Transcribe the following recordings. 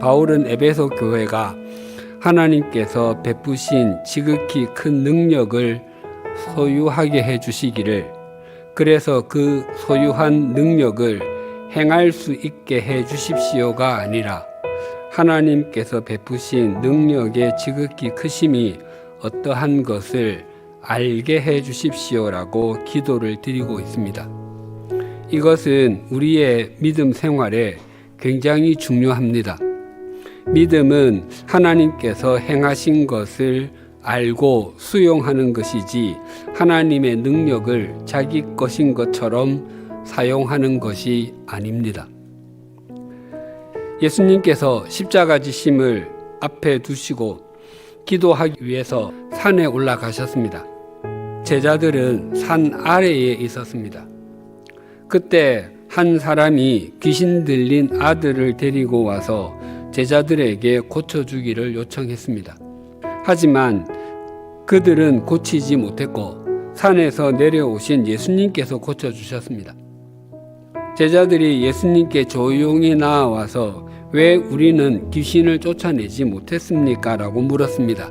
바울은 에베소 교회가 하나님께서 베푸신 지극히 큰 능력을 소유하게 해 주시기를 그래서 그 소유한 능력을 행할 수 있게 해 주십시오가 아니라 하나님께서 베푸신 능력의 지극히 크심이 어떠한 것을 알게 해 주십시오라고 기도를 드리고 있습니다. 이것은 우리의 믿음 생활에 굉장히 중요합니다. 믿음은 하나님께서 행하신 것을 알고 수용하는 것이지 하나님의 능력을 자기 것인 것처럼 사용하는 것이 아닙니다. 예수님께서 십자가 지심을 앞에 두시고 기도하기 위해서 산에 올라가셨습니다. 제자들은 산 아래에 있었습니다. 그때 한 사람이 귀신 들린 아들을 데리고 와서 제자들에게 고쳐주기를 요청했습니다. 하지만 그들은 고치지 못했고 산에서 내려오신 예수님께서 고쳐주셨습니다. 제자들이 예수님께 조용히 나와서 왜 우리는 귀신을 쫓아내지 못했습니까? 라고 물었습니다.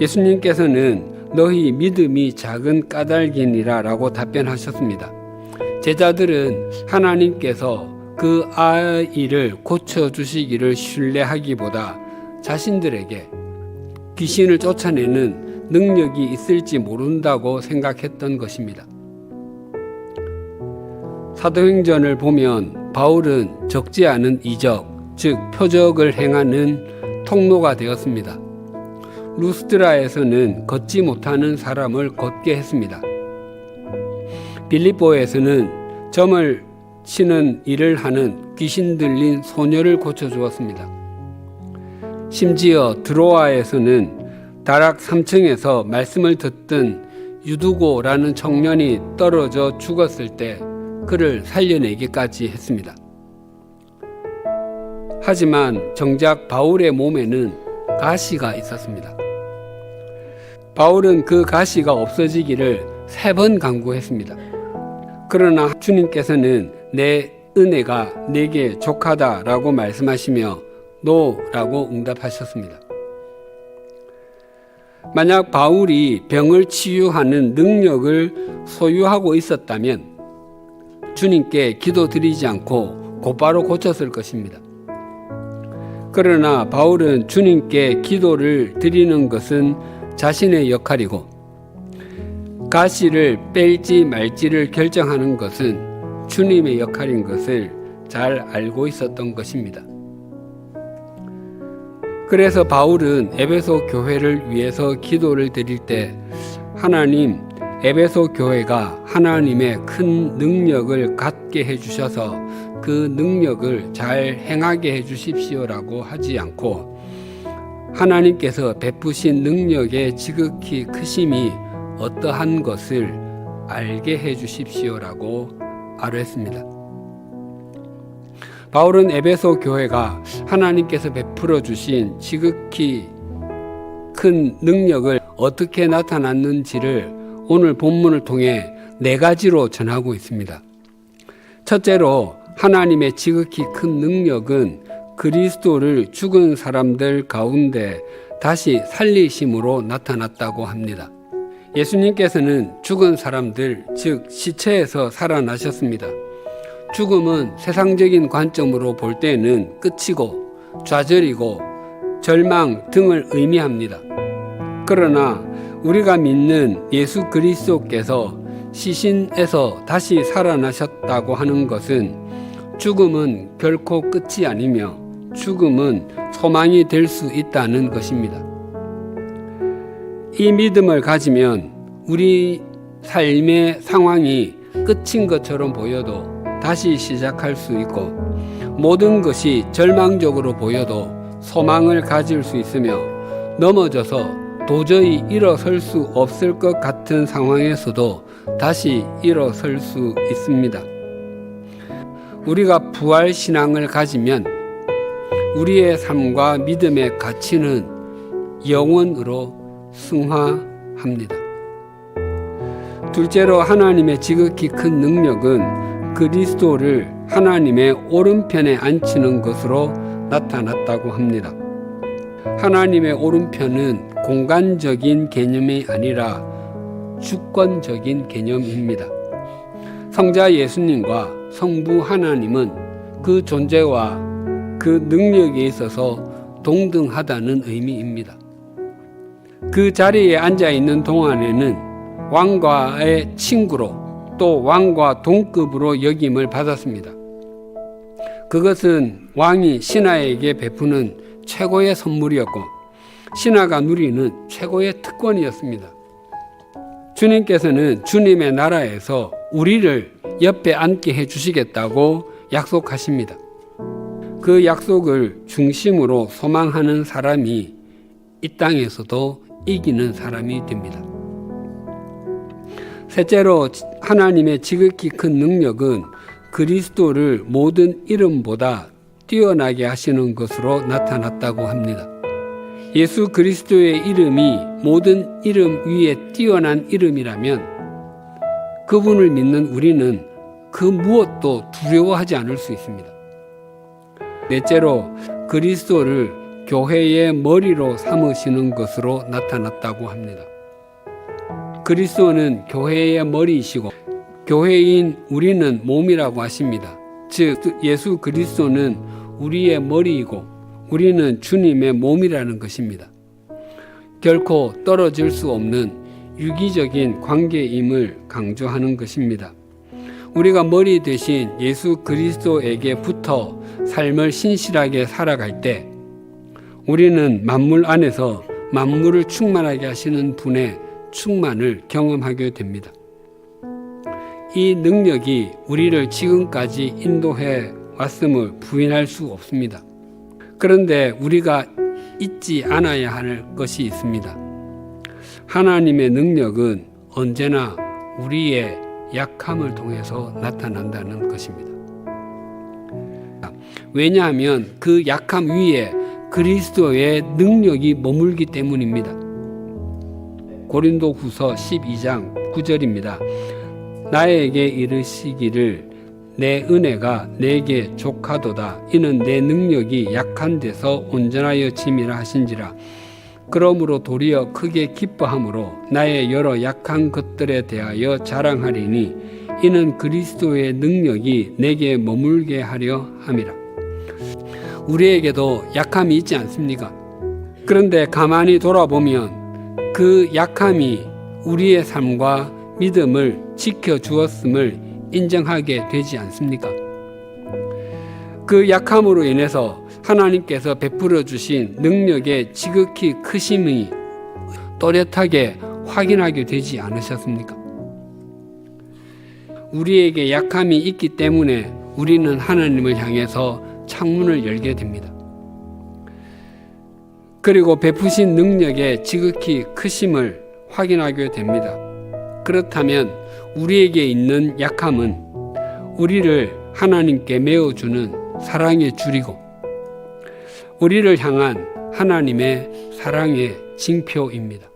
예수님께서는 너희 믿음이 작은 까닭이니라 라고 답변하셨습니다. 제자들은 하나님께서 그 아이를 고쳐주시기를 신뢰하기보다 자신들에게 귀신을 쫓아내는 능력이 있을지 모른다고 생각했던 것입니다. 사도행전을 보면 바울은 적지 않은 이적, 즉 표적을 행하는 통로가 되었습니다. 루스드라에서는 걷지 못하는 사람을 걷게 했습니다. 빌립보에서는 점을 치는 일을 하는 귀신 들린 소녀를 고쳐주었습니다. 심지어 드로아에서는 다락 3층에서 말씀을 듣던 유두고라는 청년이 떨어져 죽었을 때 그를 살려내기까지 했습니다. 하지만 정작 바울의 몸에는 가시가 있었습니다. 바울은 그 가시가 없어지기를 세 번 강구했습니다. 그러나 주님께서는 내 은혜가 내게 족하다라고 말씀하시며 노라고 응답하셨습니다. 만약 바울이 병을 치유하는 능력을 소유하고 있었다면 주님께 기도드리지 않고 곧바로 고쳤을 것입니다. 그러나 바울은 주님께 기도를 드리는 것은 자신의 역할이고 가시를 뺄지 말지를 결정하는 것은 주님의 역할인 것을 잘 알고 있었던 것입니다. 그래서 바울은 에베소 교회를 위해서 기도를 드릴 때 하나님 에베소 교회가 하나님의 큰 능력을 갖게 해 주셔서 그 능력을 잘 행하게 해 주십시오라고 하지 않고 하나님께서 베푸신 능력의 지극히 크심이 어떠한 것을 알게 해 주십시오라고 아뢰었습니다. 바울은 에베소 교회가 하나님께서 베풀어 주신 지극히 큰 능력을 어떻게 나타났는지를 오늘 본문을 통해 네 가지로 전하고 있습니다. 첫째로 하나님의 지극히 큰 능력은 그리스도를 죽은 사람들 가운데 다시 살리심으로 나타났다고 합니다. 예수님께서는 죽은 사람들, 즉 시체에서 살아나셨습니다. 죽음은 세상적인 관점으로 볼 때는 끝이고 좌절이고 절망 등을 의미합니다. 그러나 우리가 믿는 예수 그리스도께서 시신에서 다시 살아나셨다고 하는 것은 죽음은 결코 끝이 아니며 죽음은 소망이 될 수 있다는 것입니다. 이 믿음을 가지면 우리 삶의 상황이 끝인 것처럼 보여도 다시 시작할 수 있고 모든 것이 절망적으로 보여도 소망을 가질 수 있으며 넘어져서 도저히 일어설 수 없을 것 같은 상황에서도 다시 일어설 수 있습니다. 우리가 부활 신앙을 가지면 우리의 삶과 믿음의 가치는 영원으로 승화합니다. 둘째로 하나님의 지극히 큰 능력은 그리스도를 하나님의 오른편에 앉히는 것으로 나타났다고 합니다. 하나님의 오른편은 공간적인 개념이 아니라 주권적인 개념입니다. 성자 예수님과 성부 하나님은 그 존재와 그 능력에 있어서 동등하다는 의미입니다. 그 자리에 앉아 있는 동안에는 왕과의 친구로 또 왕과 동급으로 여김을 받았습니다. 그것은 왕이 신하에게 베푸는 최고의 선물이었고 신하가 누리는 최고의 특권이었습니다. 주님께서는 주님의 나라에서 우리를 옆에 앉게 해 주시겠다고 약속하십니다. 그 약속을 중심으로 소망하는 사람이 이 땅에서도 이기는 사람이 됩니다. 셋째로 하나님의 지극히 큰 능력은 그리스도를 모든 이름보다 뛰어나게 하시는 것으로 나타났다고 합니다. 예수 그리스도의 이름이 모든 이름 위에 뛰어난 이름이라면 그분을 믿는 우리는 그 무엇도 두려워하지 않을 수 있습니다. 넷째로 그리스도를 교회의 머리로 삼으시는 것으로 나타났다고 합니다. 그리스도는 교회의 머리이시고 교회인 우리는 몸이라고 하십니다. 즉 예수 그리스도는 우리의 머리이고 우리는 주님의 몸이라는 것입니다. 결코 떨어질 수 없는 유기적인 관계임을 강조하는 것입니다. 우리가 머리 대신 예수 그리스도에게 붙어 삶을 신실하게 살아갈 때 우리는 만물 안에서 만물을 충만하게 하시는 분의 충만을 경험하게 됩니다. 이 능력이 우리를 지금까지 인도해 왔음을 부인할 수 없습니다. 그런데 우리가 잊지 않아야 할 것이 있습니다. 하나님의 능력은 언제나 우리의 약함을 통해서 나타난다는 것입니다. 왜냐하면 그 약함 위에 그리스도의 능력이 머물기 때문입니다. 고린도 후서 12장 9절입니다. 나에게 이르시기를 내 은혜가 내게 족하도다. 이는 내 능력이 약한 데서 온전하여 짐이라 하신지라. 그러므로 도리어 크게 기뻐함으로 나의 여러 약한 것들에 대하여 자랑하리니 이는 그리스도의 능력이 내게 머물게 하려 함이라. 우리에게도 약함이 있지 않습니까? 그런데 가만히 돌아보면 그 약함이 우리의 삶과 믿음을 지켜 주었음을 인정하게 되지 않습니까? 그 약함으로 인해서 하나님께서 베풀어 주신 능력의 지극히 크심이 또렷하게 확인하게 되지 않으셨습니까? 우리에게 약함이 있기 때문에 우리는 하나님을 향해서 창문을 열게 됩니다. 그리고 베푸신 능력의 지극히 크심을 확인하게 됩니다. 그렇다면 우리에게 있는 약함은 우리를 하나님께 메어주는 사랑의 줄이고 우리를 향한 하나님의 사랑의 징표입니다.